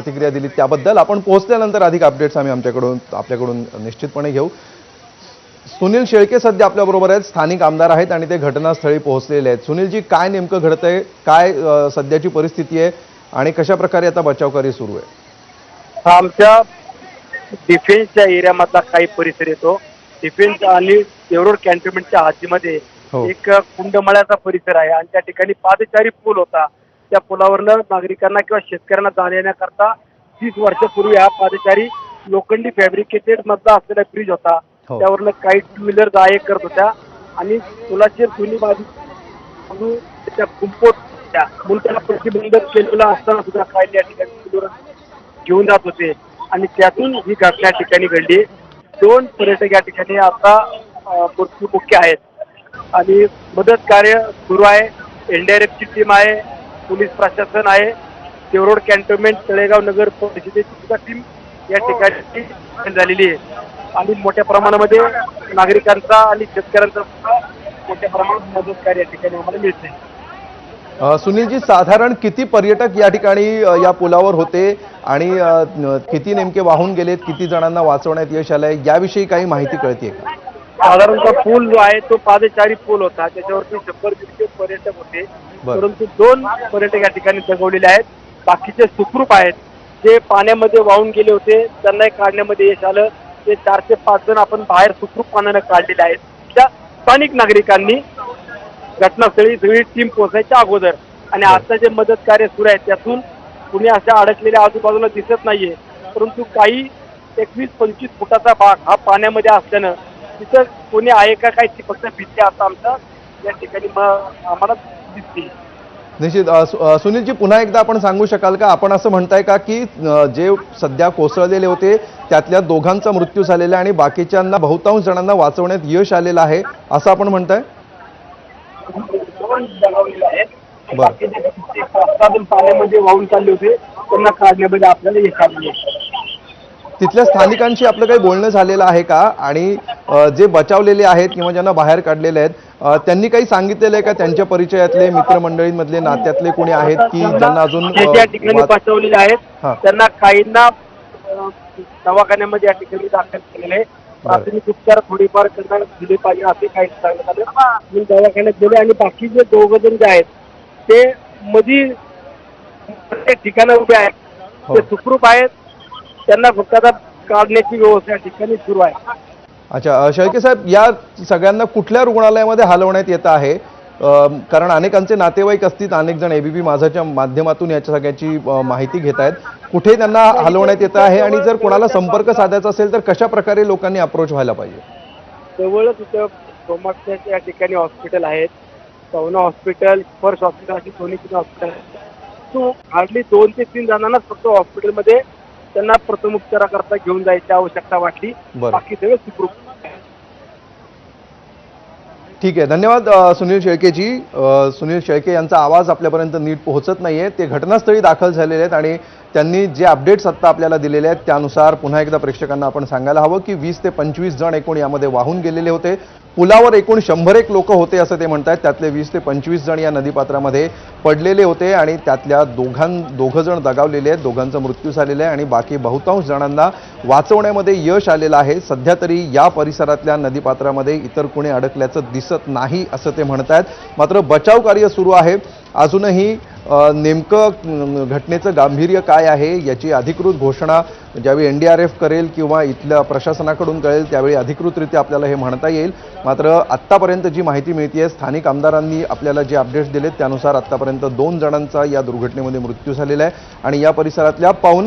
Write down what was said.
प्रतिक्रिया दिली त्याबद्दल आपण पोहोचल्यानंतर अधिक अपडेट्स आम्ही आमच्याकडून आपल्याकडून निश्चितपणे घेऊ. सुनील शेळके सध्या आपल्याबरोबर आहेत स्थानिक आमदार आहेत आणि ते घटनास्थळी पोहोचलेले आहेत. सुनीलजी काय नेमकं घडतंय? काय सध्याची परिस्थिती आहे? आणि कशा प्रकारे आता बचावकार्य सुरू आहे? हा आमच्या डिफेन्सच्या एरियामधला काही परिसर येतो. डिफेन्स आणि देवरोड कॅन्टोन्मेंटच्या हद्दीमध्ये हो. एक कुंडमळ्याचा परिसर आहे आणि त्या ठिकाणी पादचारी पूल होता. त्या पुलावरनं नागरिकांना किंवा शेतकऱ्यांना जाण्या येण्याकरता तीस वर्षापूर्वी हा पादचारी लोखंडी फॅब्रिकेटेड मधला असलेला ब्रिज होता. हो. त्यावरनं काही टू व्हीलर जा करत होत्या आणि पुलाची दोन्ही बाजू त्या म्हणून त्याला प्रतिबंधित केलेला असताना सुद्धा काही या ठिकाणी घेऊन जात होते. आणि त्यातून ही घटना या ठिकाणी घडली. दोन पर्यटक या ठिकाणी आता अं, मृत्युमुखी आहेत. आणि मदत कार्य सुरू आहे. एनडीआरएफची टीम आहे. पोलीस प्रशासन आहे. देवरोड कॅन्टोन्मेंट तळेगाव नगर परिषदेची सुद्धा टीम या ठिकाणी दाखल झालेली आहे. आणि मोठ्या प्रमाणामध्ये नागरिकांचा आणि शेतकऱ्यांचा सुद्धा मोठ्या प्रमाणात मदत कार्य या ठिकाणी आम्हाला मिळते. सुनीलजी साधारण किती पर्यटक या ठिकाणी या पुलावर होते? आणि किती नेमके वाहून गेलेत? किती जणांना वाचवण्यात यश आलंय? याविषयी काही माहिती कळते का? साधारणतः पूल जो आहे तो पादचारी पूल होता. त्याच्यावरती शंभर दीडशे पर्यटक होते. परंतु दोन पर्यटक या ठिकाणी दगवलेले आहेत. बाकीचे सुखरूप आहेत. जे पाण्यामध्ये वाहून गेले होते त्यांनाही काढण्यामध्ये यश आलं. ते चार ते पाच जण आपण बाहेर सुखरूप पाण्यानं काढलेले आहेत. त्या स्थानिक नागरिकांनी घटनास्थळी सगळी टीम पोहोचायच्या अगोदर आणि आता जे मदत कार्य सुरू आहे त्यातून कुणी अशा अडकलेल्या आजूबाजूला दिसत नाहीये. परंतु काही एकवीस पंचवीस फुटाचा भाग हा पाण्यामध्ये असल्यानं तिथं कोणी आहे का काय ती फक्त भीती आता आमच्या या ठिकाणी आम्हाला दिसते निश्चित. सुनीलजी पुन्हा एकदा आपण सांगू शकाल का? आपण असं म्हणताय का की जे सध्या कोसळलेले होते त्यातल्या दोघांचा मृत्यू झालेला आणि बाकीच्यांना बहुतांश जणांना वाचवण्यात यश आलेलं आहे असं आपण म्हणताय? पाण्यामध्ये वाहून चालले होते त्यांना काढण्यामध्ये आपल्याला यश आलेलं तिथल्या स्थानिकांशी आपलं काही बोलणं झालेलं आहे का? आणि जे बचावलेले आहेत किंवा ज्यांना बाहेर काढलेले आहेत त्यांनी काही सांगितलेलं आहे का? त्यांच्या परिचयातले मित्रमंडळींमधले नात्यातले कोणी आहेत की ज्यांना अजून जे ज्या ठिकाणी हा. आहेत त्यांना काहींना अं, दवाखान्यामध्ये या ठिकाणी दाखल केलेले आहे. प्राथमिक उपचार थोडीफार त्यांना दिले पाहिजे असे काही सांगण्यात आलं. मी दवाखान्यात गेले आणि बाकी जे दोघ जण जे आहेत ते मधी ठिकाणी उभे आहेत. हो. ते सुखरूप आहेत. त्यांना फक्त आता काढण्याची व्यवस्था या ठिकाणी सुरू आहे. अच्छा शेळके साहेब या सगळ्यांना कुठल्या रुग्णालयामध्ये हलवण्यात येत आहे? कारण अनेकांचे नातेवाईक असतील अनेक जण एबीपी माझाच्या माध्यमातून याच्या सगळ्याची माहिती घेत आहेत. कुठे त्यांना हलवण्यात येत आहे? आणि जर कोणाला संपर्क साधायचा असेल तर कशा प्रकारे लोकांनी अप्रोच व्हायला पाहिजे? जवळच इथं सोमाक्षाच्या या ठिकाणी हॉस्पिटल आहेत. पवना हॉस्पिटल फर्स्ट हॉस्पिटल अशी तीन हॉस्पिटल हार्डली दोन ते तीन जणांनाच फक्त हॉस्पिटलमध्ये त्यांना प्रथमोपचाराकरता घेऊन जायची आवश्यकता वाटली. बाकी सगळं सुखरूप. ठीक आहे. धन्यवाद सुनील शेळकेजी. सुनील शेळके यांचा आवाज आपल्यापर्यंत नीट पोहोचत नाहीये. ते घटनास्थळी दाखल झालेले आहेत आणि त्यांनी जे अपडेट्स आत्ता आपल्याला दिलेले आहेत त्यानुसार पुन्हा एकदा प्रेक्षकांना आपण सांगायला हवं की वीस ते पंचवीस जण एकूण यामध्ये वाहून गेलेले होते. पुलावर एकूण शंभर एक लोक होते असं ते म्हणत आहेत त्यातले वीस ते पंचवीस जण या नदीपात्रामध्ये पडलेले होते आणि त्यातल्या दोघां दोघं जण दगावलेले आहेत. दोघांचा मृत्यू झालेला आहे आणि बाकी बहुतांश जणांना वाचवण्यामध्ये यश आलेलं आहे. सध्या तरी या परिसरातल्या नदीपात्रामध्ये इतर कुणी अडकल्याचं दिसत नाही असं ते म्हणत आहेत मात्र बचाव कार्य सुरू आहे. अजूनही नेमकं घटनेचं गांभीर्य काय आहे याची अधिकृत घोषणा ज्यावेळी एन डी आर एफ करेल किंवा इथल्या प्रशासनाकडून कळेल त्यावेळी अधिकृतरित्या आपल्याला हे म्हणता येईल. मात्र आत्तापर्यंत जी माहिती मिळते आहे स्थानिक आमदारांनी आपल्याला जे अपडेट्स दिलेत त्यानुसार आत्तापर्यंत दोन जणांचा या दुर्घटनेमध्ये मृत्यू झालेला आहे. आणि या परिसरातल्या पावना